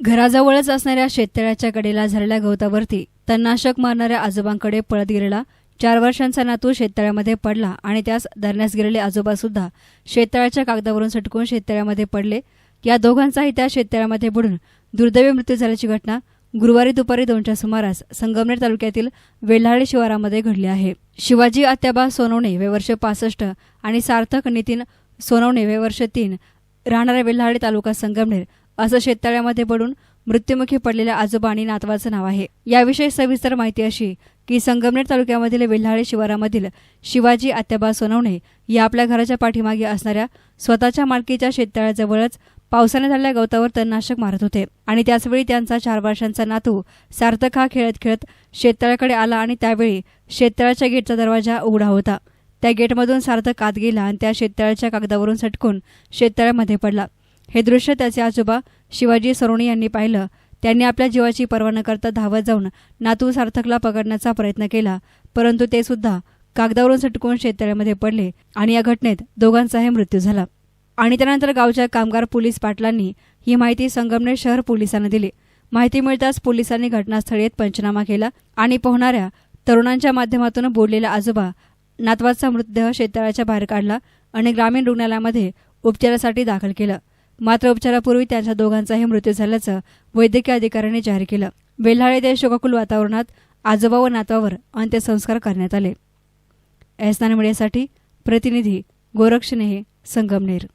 घराजवळच असणाऱ्या शेततळ्याच्या कडेला झालेल्या गवतावरती तणनाशक मारणाऱ्या आजोबांकडे पळत गेलेला चार वर्षांचा नातू शेततळ्यामध्ये पडला आणि त्यास धरण्यास गेलेले आजोबा सुद्धा शेततळ्याच्या कागदावरून सटकून शेततळ्यामध्ये पडले. या दोघांचाही त्या शेततळ्यामध्ये बुडून दुर्दैवी मृत्यू झाल्याची घटना गुरुवारी दुपारी दोनच्या सुमारास संगमनेर तालुक्यातील वेल्हाळे शिवारामध्ये घडली आहे. शिवाजी आत्याबा सोनवणे वे वर्ष पासष्ट आणि सार्थक नितीन सोनवणे वे वर्ष तीन राहणाऱ्या वेल्हाळे तालुका संगमनेर असं शेततळ्यामध्ये पडून मृत्युमुखी पडलेल्या आजोबा आणि नातवाचं नाव आहे. याविषयी सविस्तर माहिती अशी की संगमनेर तालुक्यामधील वेल्हाळे शिवारामधील शिवाजी आत्याबा सोनवणे या आपल्या घराच्या पाठीमागे असणाऱ्या स्वतःच्या मालकीच्या शेततळ्याजवळच पावसाने झालेल्या गवतावर तणनाशक मारत होते. आणि त्याचवेळी त्यांचा चार वर्षांचा नातू सार्थक हा खेळत खेळत शेततळ्याकडे आला आणि त्यावेळी शेततळ्याच्या गेटचा दरवाजा उघडा होता. त्या गेटमधून सार्थक आत गेला आणि त्या शेततळ्याच्या कागदावरून सटकून शेततळ्यामध्ये पडला. हे दृश्य त्याचे आजोबा शिवाजी सरोणी यांनी पाहिलं. त्यांनी आपल्या जीवाची पर्वा न करता धावत जाऊन नातू सार्थकला पकडण्याचा प्रयत्न केला. परंतु ते सुद्धा कागदावरून सटकून शेततळ्यामध्ये पडले आणि या घटनेत दोघांचाही मृत्यू झाला. आणि त्यानंतर गावच्या कामगार पोलीस पाटलांनी ही माहिती संगमनेर शहर पोलिसांना दिली. माहिती मिळताच पोलिसांनी घटनास्थळी येत पंचनामा केला आणि पोहणाऱ्या तरुणांच्या माध्यमातून बोललेला आजोबा नातवाचा मृतदेह शेततळ्याच्या बाहेर काढला आणि ग्रामीण रुग्णालयामध्ये उपचारासाठी दाखल केलं. मात्र उपचारापूर्वी त्यांच्या दोघांचाही मृत्यू झाल्याचं वैद्यकीय अधिकाऱ्यांनी जाहीर केलं. वेल्हाळे ते शोकाकुल वातावरणात आजोबा व नातवावर अंत्यसंस्कार करण्यात आले. एसनान मीडियासाठी प्रतिनिधी गोरक्षनेहे संगमनेर.